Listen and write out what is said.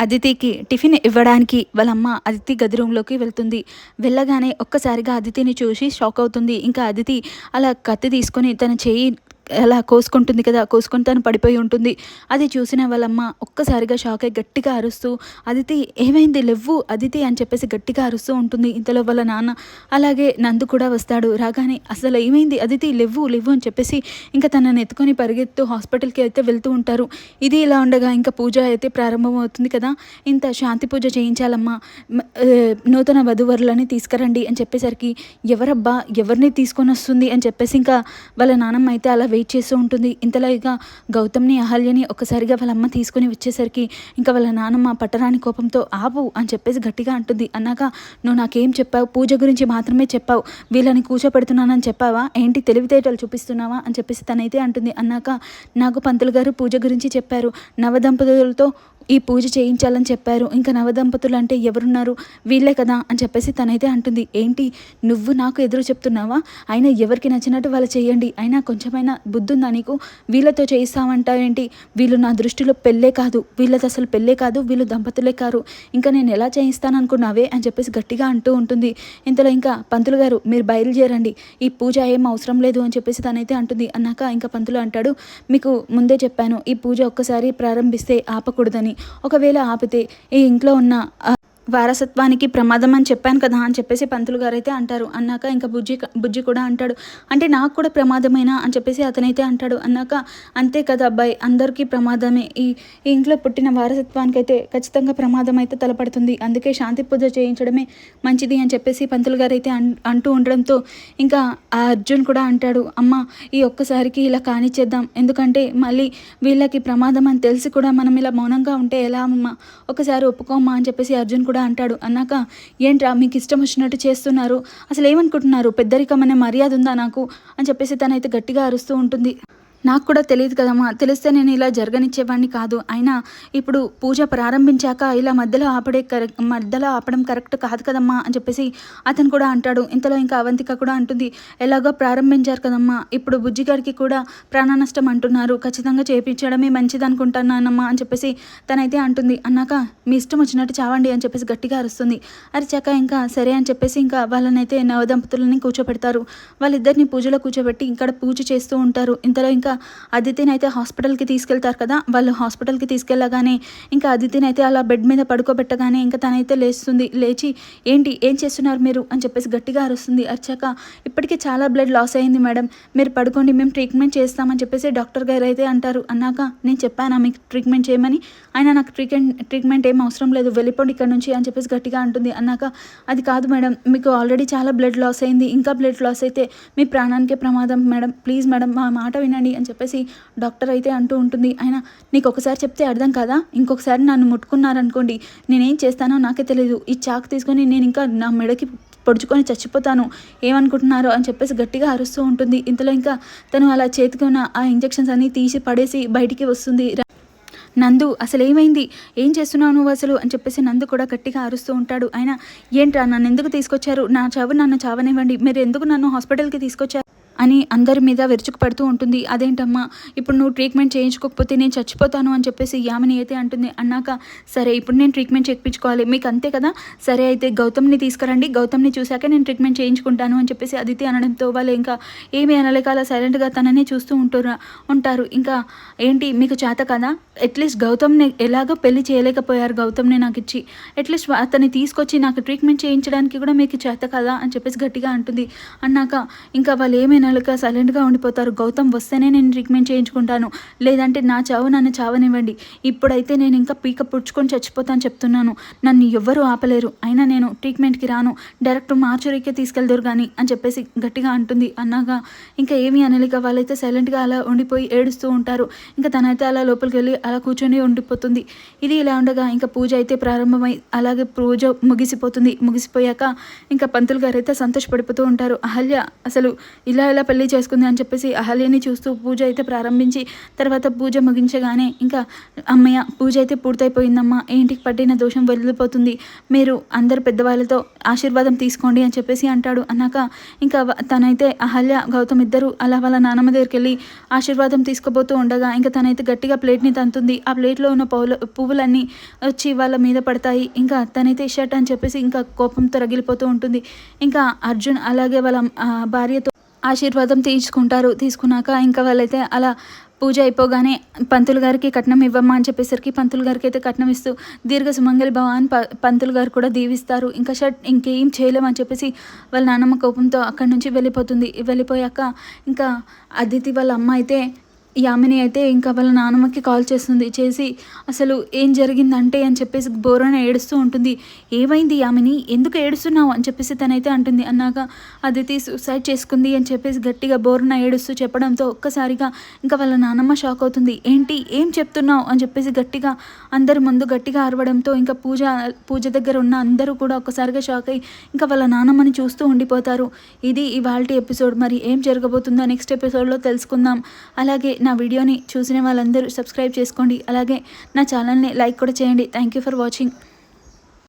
అదితికి tiffin ఇవ్వడానికి వాళ్ళ అమ్మ అదితి గది రూమ్లోకి వెళ్తుంది. వెళ్ళగానే ఒక్కసారిగా అదితిని చూసి షాక్ అవుతుంది. ఇంకా అదితి అలా కత్తి తీసుకొని తన చేయి అలా కోసుకుంటుంది కదా కోసుకొని తను పడిపోయి ఉంటుంది. అది చూసిన వాళ్ళమ్మ ఒక్కసారిగా షాక్ అయి గట్టిగా అరుస్తూ అదితి ఏమైంది? లెవ్వు అదితి అని చెప్పేసి గట్టిగా అరుస్తూ ఉంటుంది ఇంతలో వాళ్ళ నాన్న. అలాగే నందు కూడా వస్తాడు. రాగానే అసలు ఏమైంది? అదితి లెవ్వు లెవ్వు అని చెప్పేసి ఇంకా తనని ఎత్తుకొని పరిగెత్తు హాస్పిటల్కి అయితే వెళ్తూ ఉంటారు. ఇది ఇలా ఉండగా ఇంకా పూజ అయితే ప్రారంభమవుతుంది కదా. ఇంత శాంతి పూజ చేయించాలమ్మా. నూతన వధువరులని తీసుకురండి అని చెప్పేసరికి ఎవరబ్బా? ఎవరిని తీసుకొని వస్తుంది అని చెప్పేసి ఇంకా వాళ్ళ నాన్నమ్మ అయితే అలా వెయిట్ చేస్తూ ఉంటుంది. ఇంతలో ఇక గౌతమ్ని అహల్యని ఒక్కసారిగా వాళ్ళ అమ్మ తీసుకొని వచ్చేసరికి ఇంకా వాళ్ళ నాన్నమ్మ పట్టరాని కోపంతో ఆపు అని చెప్పేసి గట్టిగా అంటుంది. అన్నాక నువ్వు నాకేం చెప్పావు? పూజ గురించి మాత్రమే చెప్పావు. వీళ్ళని కూర్చోపెడుతున్నానని చెప్పావా? ఏంటి తెలివితేటలు చూపిస్తున్నావా? అని చెప్పేసి తనైతే అంటుంది. అన్నాక నాకు పంతులు గారు పూజ గురించి చెప్పారు. నవదంపతులతో ఈ పూజ చేయించాలని చెప్పారు. ఇంకా నవదంపతులు అంటే ఎవరున్నారు? వీళ్ళే కదా అని చెప్పేసి తనైతే అంటుంది. ఏంటి? నువ్వు నాకు ఎదురు చెప్తున్నావా? అయినా ఎవరికి నచ్చినట్టు వాళ్ళు చేయండి. అయినా కొంచెమైనా బుద్ధి ఉందా నీకు? వీళ్ళతో చేయిస్తామంటావేంటి వీళ్ళు నా దృష్టిలో పెళ్ళే కాదు. వీళ్ళతో అసలు పెళ్ళే కాదు. వీళ్ళు దంపతులే కారు. ఇంకా నేను ఎలా చేయిస్తాను అనుకున్నావే అని చెప్పేసి గట్టిగా అంటూ ఉంటుంది. ఇంతలో ఇంకా పంతులు గారు మీరు బయలుదేరండి. ఈ పూజ ఏం అవసరం లేదు అని చెప్పేసి తనైతే అంటుంది. అన్నాక ఇంకా పంతులు అంటాడు మీకు ముందే చెప్పాను ఈ పూజ ఒక్కసారి ప్రారంభిస్తే ఆపకూడదని. ఒకవేళ ఆపితే ఈ ఇంట్లో ఉన్న ఆ, వారసత్వానికి ప్రమాదం అని చెప్పాను కదా అని చెప్పేసి పంతులు గారు అయితే అంటారు. అన్నాక ఇంకా బుజ్జి బుజ్జి కూడా అంటాడు అంటే నాకు కూడా ప్రమాదమేనా? అని చెప్పేసి అతనైతే అంటాడు. అన్నాక అంతే కదా అబ్బాయి అందరికీ ప్రమాదమే. ఈ ఈ ఇంట్లో పుట్టిన వారసత్వానికి అయితే ఖచ్చితంగా ప్రమాదం అయితే తలపడుతుంది. అందుకే శాంతి పూజ చేయించడమే మంచిది అని చెప్పేసి పంతులు గారు అయితే అన్- అంటూ ఉండడంతో ఇంకా ఆ అర్జున్ కూడా అంటాడు అమ్మ ఈ ఒక్కసారికి ఇలా కానిచ్చేద్దాం. ఎందుకంటే మళ్ళీ వీళ్ళకి ప్రమాదం అని తెలిసి కూడా మనం ఇలా మౌనంగా ఉంటే ఎలా అమ్మ ఒకసారి ఒప్పుకోమ్మా అని చెప్పేసి అర్జున్ కూడా అంటాడు. అన్నాక ఏంట్రా మీకు ఇష్టం వచ్చినట్టు చేస్తున్నారు. అసలు ఏమనుకుంటున్నారు పెద్దరికం అనే మర్యాద ఉందా నాకు? అని చెప్పేసి తనైతే గట్టిగా అరుస్తూ ఉంటుంది. నాకు కూడా తెలియదు కదమ్మా. తెలిస్తే నేను ఇలా జరగనిచ్చేవాడిని కాదు. అయినా ఇప్పుడు పూజ ప్రారంభించాక ఇలా మధ్యలో ఆపడే కరెక్ట్ మధ్యలో ఆపడం కరెక్ట్ కాదు కదమ్మా అని చెప్పేసి అతను కూడా అంటాడు. ఇంతలో ఇంకా అవంతిక కూడా అంటుంది. ఎలాగో ప్రారంభించారు కదమ్మా. ఇప్పుడు బుజ్జిగారికి కూడా ప్రాణ నష్టం అంటున్నారు. ఖచ్చితంగా చేపించడమే మంచిది అనుకుంటున్నానమ్మా అని చెప్పేసి తనైతే అంటుంది. అన్నాక మీ ఇష్టం వచ్చినట్టు చావండి అని చెప్పేసి గట్టిగా అరుస్తుంది. అరిచాక ఇంకా సరే అని చెప్పేసి ఇంకా వాళ్ళనైతే నవదంపతులని కూర్చోబెడతారు. వాళ్ళిద్దరిని పూజలో కూర్చోబెట్టి ఇక్కడ పూజ చేస్తూ ఉంటారు. ఇంతలో ఇంకా అదితిని అయితే హాస్పిటల్కి తీసుకెళ్తారు కదా వాళ్ళు హాస్పిటల్కి తీసుకెళ్ళగానే ఇంకా అదితిని అయితే అలా బెడ్ మీద పడుకోబెట్టగానే ఇంకా తనైతే లేస్తుంది లేచి ఏంటి ఏం చేస్తున్నారు మీరు? అని చెప్పేసి గట్టిగా అరుస్తుంది. అరిచాక ఇప్పటికే చాలా బ్లడ్ లాస్ అయింది మేడం మీరు పడుకోండి మేము ట్రీట్మెంట్ చేస్తామని చెప్పేసి డాక్టర్ గారు అయితే అంటారు. అన్నాక నేను చెప్పానా మీకు ట్రీట్మెంట్ చేయమని? ఆయన నాకు ట్రీట్మెంట్ ట్రీట్మెంట్ ఏం అవసరం లేదు వెళ్ళిపోండి ఇక్కడ నుంచి అని చెప్పేసి గట్టిగా అంటుంది. అన్నాక అది కాదు మేడం మీకు ఆల్రెడీ చాలా బ్లడ్ లాస్ అయింది ఇంకా బ్లడ్ లాస్ అయితే మీ ప్రాణానికే ప్రమాదం మేడం ప్లీజ్ మేడం మా మాట వినండి అని చెప్పేసి డాక్టర్ అయితే అంటూ ఉంటుంది. ఆయన నీకు ఒకసారి చెప్తే అర్థం కాదా? ఇంకొకసారి నన్ను ముట్టుకున్నారనుకోండి నేనేం చేస్తానో నాకే తెలియదు ఈ చాకు తీసుకొని నేను ఇంకా నా మెడకి పొడుచుకొని చచ్చిపోతాను. ఏమనుకుంటున్నారో అని చెప్పేసి గట్టిగా అరుస్తూ ఉంటుంది. ఇంతలో ఇంకా తను అలా చేతికి ఉన్న ఆ ఇంజెక్షన్స్ అన్నీ తీసి పడేసి బయటికి వస్తుంది. నందు అసలు ఏమైంది? ఏం చేస్తున్నావు నువ్వు అసలు? అని చెప్పేసి నందు కూడా గట్టిగా అరుస్తూ ఉంటాడు. ఆయన ఏంట్రా నన్ను ఎందుకు తీసుకొచ్చారు? నా చావు నన్ను చావనివ్వండి. మీరు ఎందుకు నన్ను హాస్పిటల్కి తీసుకొచ్చారు? అని అందరి మీద విరుచుకు పడుతూ ఉంటుంది. అదేంటమ్మా ఇప్పుడు నువ్వు ట్రీట్మెంట్ చేయించుకోకపోతే నేను చచ్చిపోతాను అని చెప్పేసి యామిని అయితే అంటుంది. అన్నాక సరే ఇప్పుడు నేను ట్రీట్మెంట్ చేయించుకోవాలి. మీకు అంతే కదా? సరే అయితే గౌతమ్ని తీసుకురండి. గౌతమ్ని చూశాక నేను ట్రీట్మెంట్ చేయించుకుంటాను అని చెప్పేసి అదితి అనడంతో వాళ్ళు ఇంకా ఏమి అనలేక అలా సైలెంట్గా తననే చూస్తూ ఉంటారు ఉంటారు. ఇంకా ఏంటి మీకు చేత కదా? అట్లీస్ట్ గౌతమ్ని ఎలాగో పెళ్ళి చేయలేకపోయారు గౌతమ్ని నాకు ఇచ్చి. అట్లీస్ట్ అతన్ని తీసుకొచ్చి నాకు ట్రీట్మెంట్ చేయించడానికి కూడా మీకు చేత కదా? అని చెప్పేసి గట్టిగా అంటుంది. అన్నాక ఇంకా వాళ్ళు ఏమైనా సైలెంట్గా ఉండిపోతారు. గౌతమ్ వస్తేనే నేను ట్రీట్మెంట్ చేయించుకుంటాను. లేదంటే నా చావు నన్ను చావనివ్వండి. ఇప్పుడైతే నేను ఇంకా పీక పుచ్చుకొని చచ్చిపోతాను చెప్తున్నాను. నన్ను ఎవ్వరూ ఆపలేరు. అయినా నేను ట్రీట్మెంట్కి రాను. డైరెక్ట్ మార్చురీకే తీసుకెళ్దురు కానీ అని చెప్పేసి గట్టిగా అంటుంది అన్నాగా. ఇంకా ఏమీ అనలేక వాళ్ళైతే సైలెంట్గా అలా ఉండిపోయి ఏడుస్తూ ఉంటారు. ఇంకా తనైతే అలా లోపలికి వెళ్ళి అలా కూర్చొని ఉండిపోతుంది. ఇది ఇలా ఉండగా ఇంకా పూజ అయితే ప్రారంభమై అలాగే పూజ ముగిసిపోతుంది. ముగిసిపోయాక ఇంకా పంతులు గారు అయితే సంతోషపడిపోతూ ఉంటారు. అహల్య అసలు ఇలా ఎలా పెళ్ళి చేసుకుంది అని చెప్పేసి అహల్యని చూస్తూ పూజ అయితే ప్రారంభించి తర్వాత పూజ ముగించగానే ఇంకా అమ్మయ్య పూజ అయితే పూర్తయిపోయిందమ్మా. ఏంటికి పట్టిన దోషం వదిలిపోతుంది మీరు అందరు పెద్దవాళ్ళతో ఆశీర్వాదం తీసుకోండి అని చెప్పేసి అంటాడు అన్నాక ఇంకా తనైతే అహల్య గౌతమ్ ఇద్దరు అలా వాళ్ళ నాన్నమ్మ దగ్గరికి వెళ్ళి ఆశీర్వాదం తీసుకోబోతూ ఉండగా ఇంకా తనైతే గట్టిగా ప్లేట్ని తంతుంది. ఆ ప్లేట్లో ఉన్న పువ్వులు పువ్వులన్నీ వచ్చి వాళ్ళ మీద పడతాయి. ఇంకా తనైతే షర్ట్ అని చెప్పేసి ఇంకా కోపంతో రగిలిపోతూ ఉంటుంది. ఇంకా అర్జున్ అలాగే వాళ్ళ భార్యతో ఆశీర్వాదం తీసుకుంటారు తీసుకున్నాక ఇంకా వాళ్ళైతే అలా పూజ అయిపోగానే పంతులు గారికి కట్నం ఇవ్వమ్మా అని చెప్పేసరికి పంతులు గారికి అయితే కట్నం ఇస్తూ దీర్ఘ సుమంగళి భవ అని ప పంతులు గారు కూడా దీవిస్తారు. ఇంకా షర్ట్ ఇంకేం చేయలేమని చెప్పేసి వాళ్ళ నాన్నమ్మ కోపంతో అక్కడి నుంచి వెళ్ళిపోతుంది. వెళ్ళిపోయాక ఇంకా అదితి వాళ్ళ అమ్మ అయితే యామిని అయితే ఇంకా వాళ్ళ నాన్నమ్మకి కాల్ చేస్తుంది. చేసి అసలు ఏం జరిగిందంటే అని చెప్పేసి బోరన ఏడుస్తూ ఉంటుంది. ఏమైంది యామిని? ఎందుకు ఏడుస్తున్నావు? అని చెప్పేసి తనైతే అంటుంది. అన్నాక అదితి సూసైడ్ చేసుకుంది అని చెప్పేసి గట్టిగా బోరన ఏడుస్తూ చెప్పడంతో ఒక్కసారిగా ఇంకా వాళ్ళ నాన్నమ్మ షాక్ అవుతుంది. ఏంటి? ఏం చెప్తున్నావు? అని చెప్పేసి గట్టిగా అందరి ముందు గట్టిగా అరవడంతో ఇంకా పూజ పూజ దగ్గర ఉన్న అందరూ కూడా ఒక్కసారిగా షాక్ అయ్యి ఇంకా వాళ్ళ నాన్నమ్మని చూస్తూ ఉండిపోతారు. ఇది ఇవాళ ఎపిసోడ్. మరి ఏం జరగబోతుందో నెక్స్ట్ ఎపిసోడ్లో తెలుసుకుందాం. అలాగే నా వీడియోని చూసిన వాళ్ళందరూ సబ్స్క్రైబ్ చేసుకోండి. అలాగే నా ఛానల్ని లైక్ కూడా చేయండి. Thank you for watching